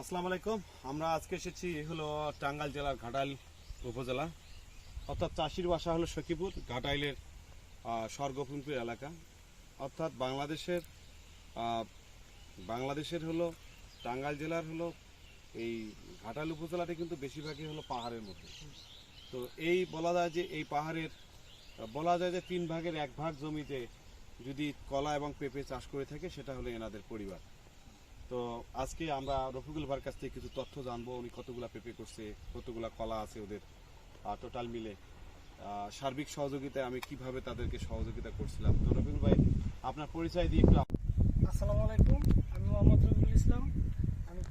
আসসালামু আলাইকুম। আমরা আজকে এসেছি হলো টাঙ্গাইল জেলার ঘাটাইল উপজেলা। অর্থাৎ চাষির বাসা হলো সখীপুর, ঘাটাইলের স্বর্গপুরপুর এলাকা। অর্থাৎ বাংলাদেশের বাংলাদেশের হলো, টাঙ্গাইল জেলার হলো, এই ঘাটাইল উপজেলাটি কিন্তু বেশিরভাগই হলো পাহাড়ের মধ্যে। তো এই বলা যায় যে, এই পাহাড়ের, বলা যায় যে তিন ভাগের এক ভাগ জমিতে যদি কলা এবং পেঁপে চাষ করে থাকে, সেটা হলো এনাদের পরিবার। তো আজকে আমরা রফিকুল ভাইয়ের কাছ থেকে কিছু তথ্য জানব, উনি কতগুলা পেঁপে করছে, কতগুলা কলা আছে ওদের। টোটাল মিলে সার্বিক সহযোগিতায় আমি কীভাবে তাদেরকে সহযোগিতা করছিলাম। তো রফিকুল ভাই, আপনার পরিচয় দিয়ে একটু আসসালামু আলাইকুম, আমি মোহাম্মদ রবিউল ইসলাম। আমি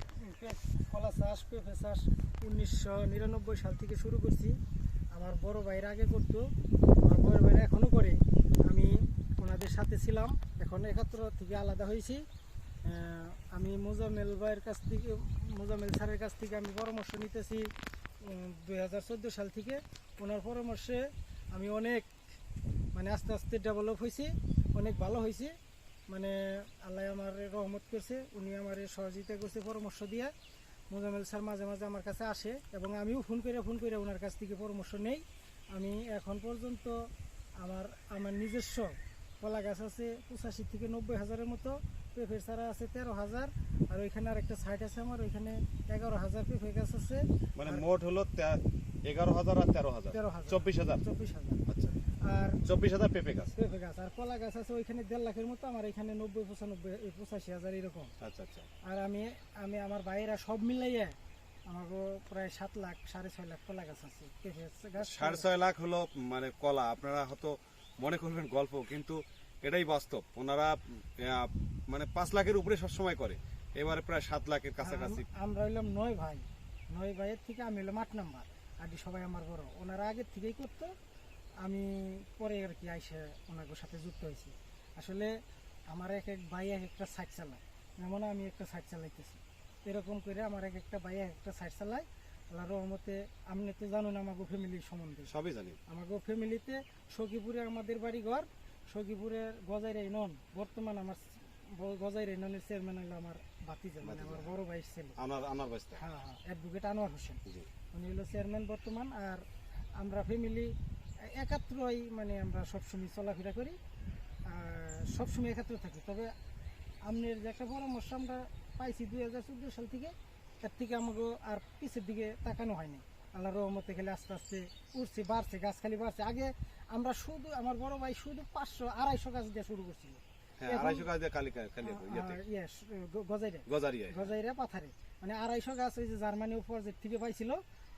কলা চাষ, পেঁপে চাষ উনিশশো নিরানব্বই সাল থেকে শুরু করছি। আমার বড় ভাইয়ের আগে করতো, আমার বড় ভাইরা এখনও করে। আমি ওনাদের সাথে ছিলাম, এখন একাত্তর থেকে আলাদা হয়েছি। আমি মোজামেল ভাইয়ের কাছ থেকে মোজামেল স্যারের কাছ থেকে আমি পরামর্শ নিতেছি দুই হাজার চোদ্দ সাল থেকে। ওনার পরামর্শে আমি অনেক মানে আস্তে আস্তে ডেভেলপ হয়েছি, অনেক ভালো হয়েছি। মানে আল্লাহ আমার রহমত করছে, উনি আমার সহযোগিতা করছে পরামর্শ দিয়ে। মোজামেল স্যার মাঝে মাঝে আমার কাছে আসে এবং আমিও ফোন করে ফোন করে ওনার কাছ থেকে পরামর্শ নেই। আমি এখন পর্যন্ত আমার আমার নিজস্ব কলা গাছ আছে পঁচাশি থেকে নব্বই হাজারের মতো পেঁপের চারা আছে তেরো হাজার আর ওইখানে আর একটা সাইট আছে আমার ওইখানে এগারো হাজার পেঁপে গাছ আছে। মানে মোট হলো এগারো হাজার আর তেরো হাজার তেরো হাজার চব্বিশ হাজার। চব্বিশ হাজার আচ্ছা। আর চব্বিশ হাজার পেঁপে গাছ। পেঁপে গাছ আর কলা গাছ আছে ওইখানে দেড় লাখের মতো আমার এখানে নব্বই পঁচানব্বই পঁচাশি হাজার এরকম। আচ্ছা আচ্ছা। আর আমি আমি আমার ভাইয়েরা সব মিলাইয়া আমাকে প্রায় সাত লাখ সাড়ে ছয় লাখ কলা গাছ আছে পেঁপে গাছ। সাড়ে ছয় লাখ হলো মানে কলা আপনারা হয়তো মনে করবেন গল্প কিন্তু এটাই বাস্তব। ওনারা মানে পাঁচ লাখের উপরে সবসময় করে। এবারে প্রায় সাত লাখের কাছাকাছি। আমরা হইলাম নয় ভাই। নয় ভাইয়ের থেকে আমি হইলাম আট নাম্বার। আর সবাই আমার বড়। ওনারা আগের থেকেই করতো। আমি পরে আর কি আইসে ওনাদের সাথে যুক্ত হয়েছি। আসলে আমার এক এক ভাই এক একটা সাইড চালায়। যেমন আমি একটা সাইড চালাইতেছি। এরকম করে আমার এক একটা ভাই এক একটা সাইড চালায়। আল্লাহ রহমতে আপনি তো জানুন আমাকে ফ্যামিলির সম্বন্ধে। সবই জানি। আমাকে ফ্যামিলিতে সখীপুরে আমাদের বাড়ি ঘর সখীপুরের গজাইরে নন বর্তমান আমার গজাইরে ননের চেয়ারম্যান হলো আমার বাতিজা মানে আমার বড় ভাইয়ের ছেলে। আমার আমার বাস্তা হ্যাঁ হ্যাঁ অ্যাডভোকেট আনোয়ার হোসেন। উনি হলো চেয়ারম্যান বর্তমান আর আমরা ফ্যামিলি একাত্রই মানে আমরা সবসময় চলাফেরা করি আর সবসময় একাত্র থাকি। তবে আপনার যে একটা পরামর্শ আমরা পাইছি দুই হাজার চোদ্দ সাল থেকে তার থেকে আমাকে আর পিছের দিকে তাকানো হয়নি। আল্লাহ রহমতে খেলে আস্তে আস্তে উঠছে বাড়ছে গাছ খালি বাড়ছে। আগে আমরা শুধু আমার বড় ভাই শুধু পাঁচশো আড়াইশো গাছ দিয়ে শুরু করছিল। হ্যাঁ এখন- আড়াইশো গাছ দিয়ে কালি কালি ইয়াতে। আর গ- গজাইরে। গজারিয়ায় গজাইরা পাথারে। মানে আড়াইশো গাছ ওই যে জার্মানি প্রজেক্ট থেকে পাইছিল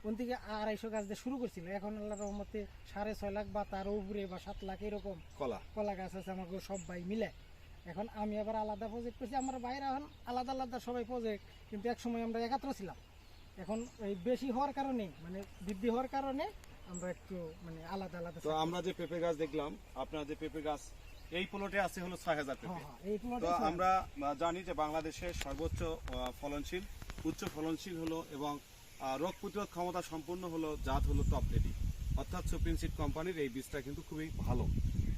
ওন থেকে আড়াইশো গাছ দিয়ে শুরু করছিল। এখন আল্লাহ রহমতে সাড়ে ছয় লাখ বা তার উপরে বা সাত লাখ এরকম কলা। কলা গাছ আছে আমাকে সব ভাই মিলে। এখন আমি আবার আলাদা প্রজেক্ট করছি আমার বাইরে এখন আলাদা আলাদা সবাই প্রজেক্ট কিন্তু এক সময় আমরা একাত্র ছিলাম। এখন এই বেশি হওয়ার কারণে মানে বৃদ্ধি হওয়ার কারণে আমরা একটু মানে আলাদা আলাদা তো আমরা যে পেঁপে গাছ দেখলাম আপনার যে পেঁপে গাছ এই প্লটে আছে হলো ছয় হাজার হ্যাঁ পেঁপে। হ্যাঁ এই তো আমরা জানি যে বাংলাদেশের সর্বোচ্চ ফলনশীল উচ্চ ফলনশীল হলো এবং রোগ প্রতিরোধ ক্ষমতা সম্পূর্ণ হলো জাত হলো টপ লেডি অর্থাৎ সুপ্রিম সিড কোম্পানির এই বীজটা কিন্তু খুবই ভালো।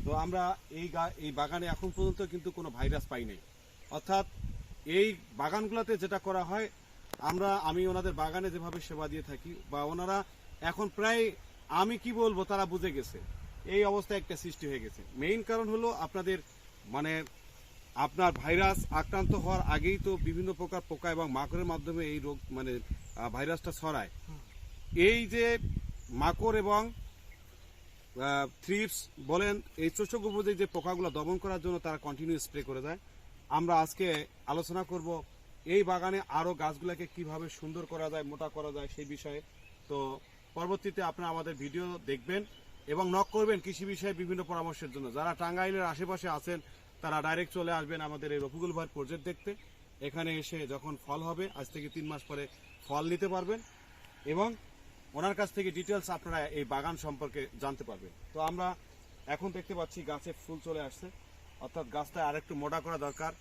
তো আমরা এই এই বাগানে এখন পর্যন্ত কিন্তু কোনো ভাইরাস পাই নাই। অর্থাৎ এই বাগানগুলোতে যেটা করা হয় আমরা আমি ওনাদের বাগানে যেভাবে সেবা দিয়ে থাকি বা ওনারা এখন প্রায় আমি কি বলব তারা বুঝে গেছে। এই অবস্থা একটা সৃষ্টি হয়ে গেছে। মেইন কারণ হলো আপনাদের মানে আপনার ভাইরাস আক্রান্ত হওয়ার আগেই তো বিভিন্ন প্রকার পোকা এবং মাকড়ের মাধ্যমে এই রোগ মানে ভাইরাসটা ছড়ায়। এই যে মাকড় এবং থ্রিপস বলেন, এই চোষক উপযোগী যে পোকাগুলো দমন করার জন্য তারা কন্টিনিউ স্প্রে করে দেয়। আমরা আজকে আলোচনা করব এই বাগানে আরও গাছগুলোকে কীভাবে সুন্দর করা যায়, মোটা করা যায় সেই বিষয়ে। তো পরবর্তীতে আপনারা আমাদের ভিডিও দেখবেন এবং নক করবেন কৃষি বিষয়ে বিভিন্ন পরামর্শের জন্য। যারা টাঙ্গাইলের আশেপাশে আছেন, তারা ডাইরেক্ট চলে আসবেন আমাদের এই রফিকুল ভাইয়ের প্রজেক্ট দেখতে। এখানে এসে যখন ফল হবে, আজ থেকে তিন মাস পরে ফল নিতে পারবেন। এবং ওনার কাছ থেকে ডিটেলস আপনারা এই বাগান সম্পর্কে জানতে পারবেন। তো আমরা এখন দেখতে পাচ্ছি গাছে ফুল চলে আসছে। অর্থাৎ গাছটা আরেকটু মোটা করা দরকার।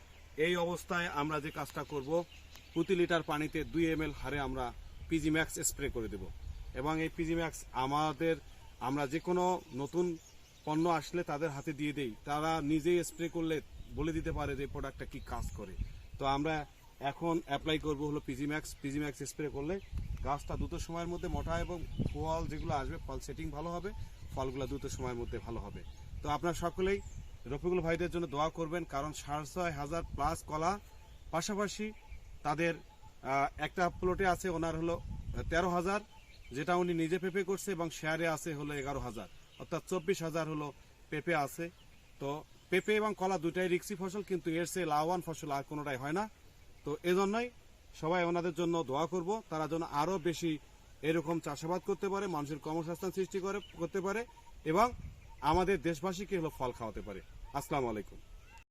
এই অবস্থায় আমরা যে কাজটা করব, প্রতি লিটার পানিতে দুই এম হারে আমরা পিজি ম্যাক্স স্প্রে করে দেব। এবং এই পিজি ম্যাক্স আমাদের, আমরা যে কোনো নতুন পণ্য আসলে তাদের হাতে দিয়ে দেই। তারা নিজেই স্প্রে করলে বলে দিতে পারে যে প্রোডাক্টটা কি কাজ করে। তো আমরা এখন অ্যাপ্লাই করব হলো PG max PG max spray করলে গাছটা দ্রুত সময়ের মধ্যে মোটা এবং ফল যেগুলো আসবে, ফল সেটিং ভালো হবে, ফলগুলো দ্রুত সময়ের মধ্যে ভালো হবে। তো আপনারা সকলেই রফিকুল ভাইদের জন্য দোয়া করবেন, কারণ সাড়ে ছয় হাজার প্লাস কলা পাশাপাশি তাদের একটা প্লটে আছে, ওনার হলো তেরো হাজার, যেটা উনি নিজে পেপে করছে এবং শেয়ারে আছে হলো এগারো হাজার। অর্থাৎ চব্বিশ হাজার হলো পেপে আছে। তো পেঁপে এবং কলা দুটাই রিক্সি ফসল, কিন্তু এর চেয়ে লাভবান ফসল আর কোনোটাই হয় না। তো এজন্যই সবাই ওনাদের জন্য দোয়া করব। তারা যেন আরও বেশি এরকম চাষাবাদ করতে পারে, মানুষের কর্মসংস্থান সৃষ্টি করে, করতে পারে এবং আমাদের দেশবাসীকে হলো ফল খাওয়াতে পারে। আসসালামু আলাইকুম।